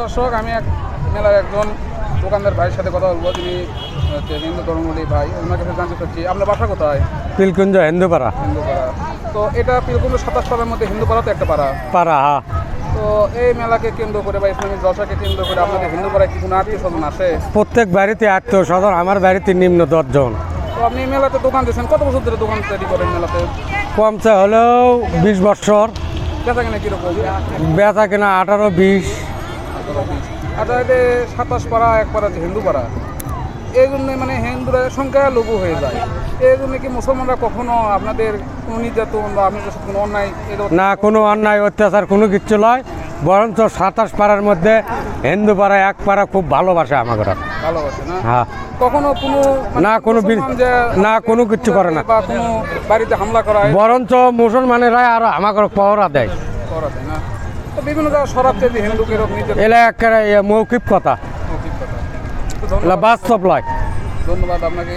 দর্শক আমি এক মেলার একজন দোকানদার ভাইয়ের সাথে কথা বলব। তিনি হিন্দু ধর্মী ভাই। ওনার কাছে জানতে চাচ্ছি আপনার বাসা কোথায়? পিলকুঞ্জ হিন্দুপাড়া। হিন্দু পাড়া তো এটা পিলকুঞ্জ সাতাশ পাড়ার মধ্যে হিন্দু পাড়া তো একটা পাড়া। পাড়া হ্যাঁ তো এই মেলাকে কেন্দ্র করে বা ইসলামিক দশাকে কেন্দ্র করে আপনাদের হিন্দু পাড়ায় কোনো আত্মীয় স্বজন আসে? প্রত্যেক বাড়িতে আত্মীয় স্বজন আমার বাড়িতে নিম্ন দশজন। তো আপনি মেলাতে দোকান দিয়েছেন কত বছর ধরে দোকান তৈরি করেন মেলাতে? কমছে হলেও বিশ বছর। বেচা কিনা কীরকম? বেচা কিনা আঠারো বিশ। আচ্ছা সাতাশ পাড়া এক পাড়া যে হিন্দু পাড়া। এই জন্য মানে হিন্দুরা সংখ্যা লঘু হয়ে যায়। এই জন্য কি মুসলমানরা কখনো আপনাদের কোনো নির্যাতন বা আপনাদের সাথে কোনো অন্যায় না কোনো অন্যায় অত্যাচার কোনো কিচ্ছু নয়। বরঞ্চ সাতাশ পাড়ার মধ্যে হিন্দু পাড়া এক পাড়া খুব ভালোবাসে আমাকে ভালোবাসে না? হ্যাঁ। কখনো কোনো মানে না, কোনো না, কোনো কিচ্ছু করে না। কোনো বাড়িতে হামলা করা বরঞ্চ মুসলমানেরাই আর আমাকে পহরা দেয়। না। তো বিভিন্ন জায়গায় হিন্দুকে এলা একেবারে মৌখিক কথা। বাস সাপ্লাই বাস্তব ধন্যবাদ আপনাকে।